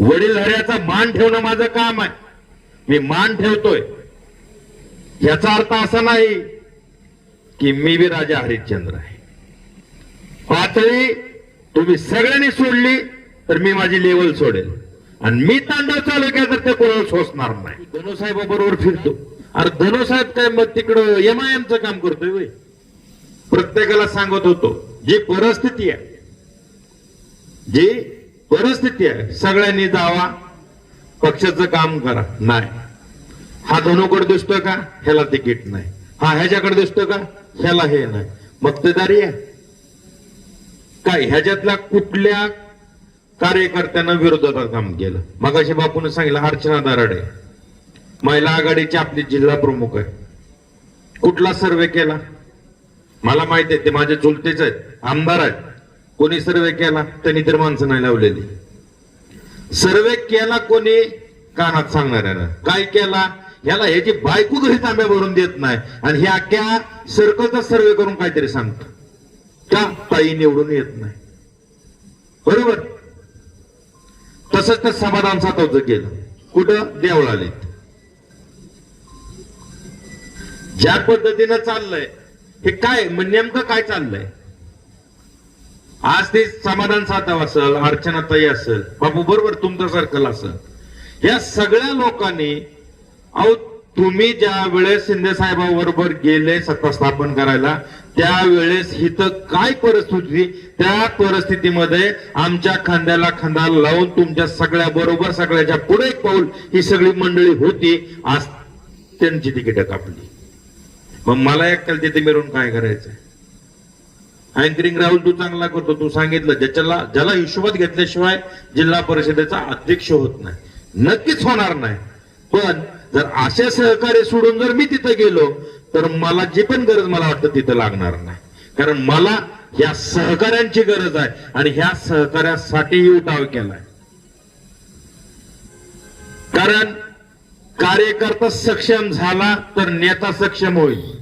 वडीलधाऱ्याचा मान ठेवणं माझं काम आहे. मी मान ठेवतोय. याचा अर्थ असा नाही की मी बी राजा हरिश्चंद्र आहे. पातळी तुम्ही सगळ्यांनी सोडली तर मी माझी लेवल सोडेल. आणि मी तांडव चालू केला तर ते कोणाला सोसणार नाही. धनुसाहेब बरोबर फिरतो. अरे धनुसाहेब काय मग तिकडं एम आय एमचं काम करतोय होय. प्रत्येकाला सांगत होतो जी परिस्थिती आहे जी परिस्थिती आहे. सगळ्यांनी जावा. पक्षाचं काम करा. नाही. हा धनुकडे दिसतोय का? ह्याला तिकीट नाही. हा ह्याच्याकडे दिसतोय का? ह्याला हे नाही. मक्तेदारी आहे. काय? ह्याच्यातल्या कुठल्या कार्यकर्त्यानं विरोधात काम केलं? मगाशी बापून सांगितलं अर्चना दराडे. महिला आघाडीची आपली जिल्हा प्रमुख आहे. कुठला सर्वे केला? मला माहिती आहे ते माझे चुलतेच आहेत. आमदार आहेत. कोणी सर्वे केला त्यांनी तर माणसं नाही लावलेली. सर्वे केला कोणी कानात सांगणाऱ्यानं काय केला? ह्याला ह्याची बायको घरी तांब्या भरून देत नाही. आणि ह्या अख्ख्या सर्कलचा सर्वे करून काहीतरी सांगतो. का ताई निवडून येत नाही. बरोबर? तसंच ते समाधान सातवचं केलं. कुठं? देवळालीत. ज्या पद्धतीनं चाललंय हे काय म्हणजे नेमकं काय चाललंय? आज ते समाधान साधव असेल अर्चनाताई असेल बाबू बरोबर तुमचं सर्कल असेल. या सगळ्या लोकांनी अहो तुम्ही ज्या वेळेस शिंदे साहेबांबरोबर गेले सत्ता स्थापन करायला त्यावेळेस हिथं काय परिस्थिती त्या परिस्थितीमध्ये आमच्या खांद्याला खांदा लावून तुमच्या सगळ्या बरोबर सगळ्याच्या पुढे एक पाऊल ही सगळी मंडळी होती. आज त्यांची तिकीट कापली. मग मला एकट्याला तिथे मिळून काय करायचंय? अँकरिंग राहुल तू चांगला करतो. तू सांगितलं ज्याच्याला ज्याला हिशोबात घेतल्याशिवाय जिल्हा परिषदेचा अध्यक्ष होत नाही. नक्कीच होणार नाही. पण जर असे सहकार्य सोडून जर मी तिथं गेलो तर मला जी पण गरज मला वाटतं तिथं लागणार नाही. कारण मला ह्या सहकार्यांची गरज आहे आणि ह्या सहकार्यासाठी उठाव केलाय. कारण कार्यकर्ता सक्षम झाला तर नेता सक्षम होईल.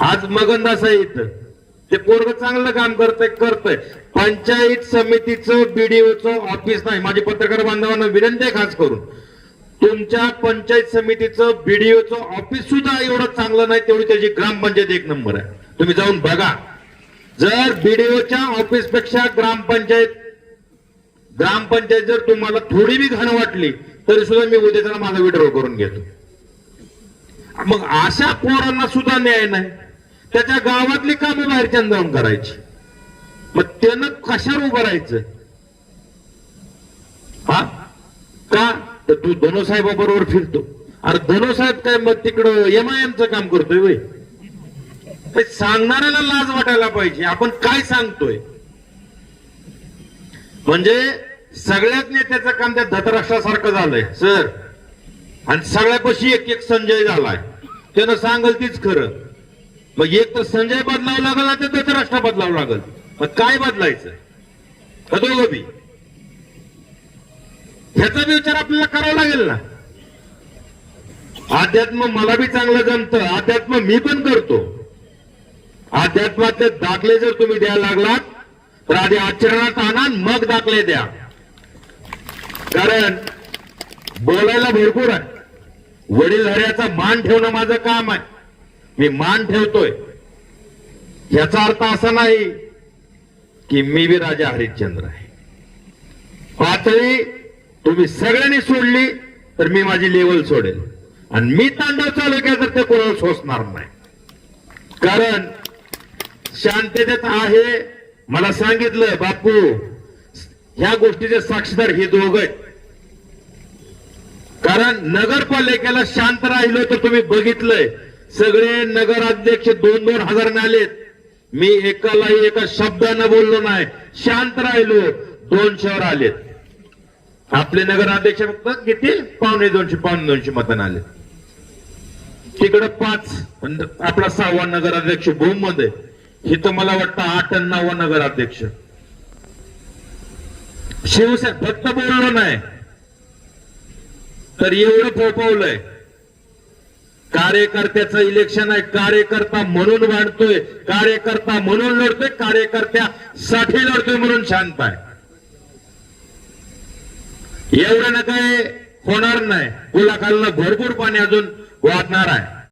आज मगनदास आहे ते पोरग चांगलं काम करतंय करतंय. पंचायत समितीचं बीडीओचं ऑफिस नाही. माझी पत्रकार बांधवांना विनंती आहे खास करून. तुमच्या पंचायत समितीचं बीडीओचं ऑफिस सुद्धा एवढं चांगलं नाही तेवढी त्याची ग्रामपंचायत एक नंबर आहे. तुम्ही जाऊन बघा. जर बीडीओच्या ऑफिसपेक्षा ग्रामपंचायत ग्रामपंचायत जर तुम्हाला थोडी बी घाण वाटली तरी सुद्धा मी उद्याचा माझा विड्रॉ करून घेतो. मग अशा पोरांना सुद्धा न्याय नाही. त्याच्या गावातली कामं बाहेरच्या जाऊन करायची. मग त्यानं कशावर उभं राहायचं? हा? का? तर तू धनोसाहेबा बरोबर फिरतो. अरे धनुसाहेब काय मग तिकडं एम आय एमचं काम करतोय वय. सांगणाऱ्याला लाज वाटायला पाहिजे. आपण काय सांगतोय? म्हणजे सगळ्यात नेत्याचं काम त्या धतराष्ट्रासारखं झालंय सर. आणि सगळ्यापाशी एक एक संजय झालाय. त्यानं सांगल तीच खरं. मग एक तर संजय बदलावं लागल ना तर धतराष्ट्र बदलावं लागल. मग काय बदलायचं? का बी? ह्याचा बी विचार आपल्याला करावा लागेल ना. अध्यात्म मला बी चांगलं जमतं अध्यात्म मी पण करतो. अध्यात्मातले दाखले जर तुम्ही द्यायला लागलात तर आधी आचरणात आणा मग दाखले द्या. कारण बोलायला भरपूर आहे. वडीलधाऱ्याचा मान ठेवणं माझं काम आहे. मी मान ठेवतोय. याचा अर्थ असा नाही की मी बी राजा हरिश्चंद्र आहे. पातळी तुम्ही सगळ्यांनी सोडली तर मी माझी लेवल सोडेल. आणि मी तांडव चालू केला तर ते कोणाला सोसणार नाही. कारण शांततेत आहे. मला सांगितलं बापू ह्या गोष्टीचे साक्षीदार हे दोघं आहेत. कारण नगरपालिकेला शांत राहिलो तर तुम्ही बघितलंय. सगळे नगराध्यक्ष दोन दोन हजाराने आलेत मी एकालाही एका शब्दानं बोललो नाही. शांत राहिलो. दोनशेवर आलेत. आपले नगराध्यक्ष फक्त किती पावणे दोनशे पावणे दोनशे मतान आले. तिकडं पाच आपला सहावा नगराध्यक्ष भूममध्ये इथं मला वाटतं आठ नववा नगराध्यक्ष. शिवसेना फक्त बोललो नाही. तर एवढं फोपवलंय कार्यकर्त्याचं इलेक्शन आहे. कार्यकर्ता म्हणून वाढतोय. कार्यकर्ता म्हणून लढतोय. कार्यकर्त्यासाठी लढतोय म्हणून शांत आहे एवढं ना काय होणार नाही. गुलाखाल भरपूर पाणी अजून वाटणार आहे.